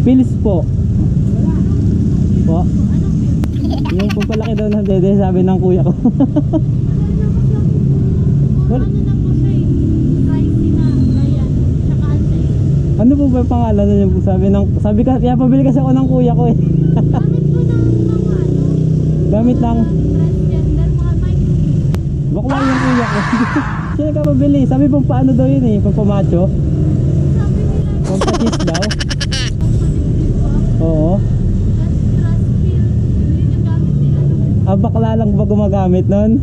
Pills po. Po. Yung pampalaki daw ng dede, sabi ng kuya ko. Puro ano po eh. Ano po ba yung pangalan na yun? Sabi ng, sabi ka, kaya pabili kasi ako ng kuya ko eh. Gamit po ng mga ano, Gamit lang. transgender, mga micro. Bakla yung kuya ko. Siya nagkapabili. Sabi pong paano daw yun eh, pampamacho. Daw. compatible po. Oo. Nung Ah, bakla lang ba gumagamit nun?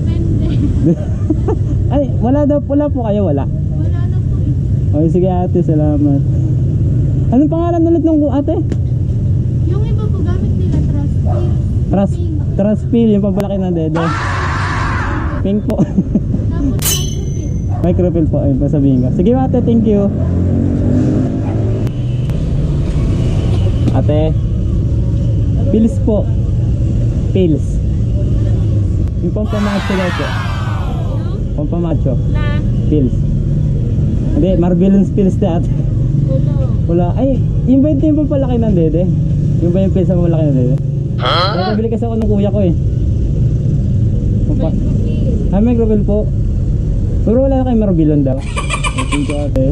depende. Ay, wala daw, wala po kayo, wala. Wala na po eh. Okay, sige ate, salamat. Anong pangalan ulit ng ate? Yung iba po gamit nila Pink. trust pill, yung pampalaki ng dede. Pink po. Micropill po, ayun pa sabihin ko. Sige ate, thank you. Ate, pills po. Pills. Yung pampamacho daw po. Pampamacho. Na, Pills. Hindi, Marvelous pills na ate. Wala. Ay, yung ba yung pampalaki ng dede? Yung ba yung pills na pampalaki ng dede? Ha? Huh? Nabili kasi ako ng kuya ko eh. Pampa Micropill. ah, micropill po. Pero wala na kayo marbilon daw. I think ko ate.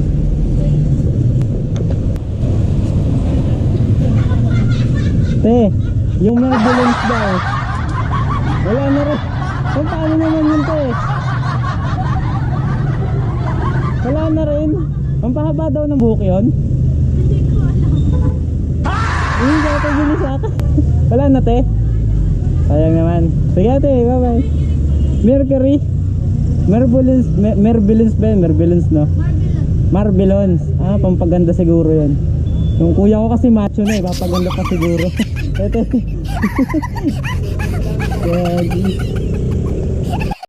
Te, yung marbilons daw. Wala na rin. Kung paano naman yun te? Wala na rin. Pampahaba daw ng buhok yun. Hindi ko alam. Hindi ito bili sa akin. Wala na te. Sayang naman. Sige ate, bye bye. Mercury. Merbilons, Mer- Merbilons ba yun? Merbilons no? Marvelous. Marbilons. Ah, pampaganda siguro yun. Yung kuya ko kasi macho na eh, papaganda pa siguro. Ito. Gagi.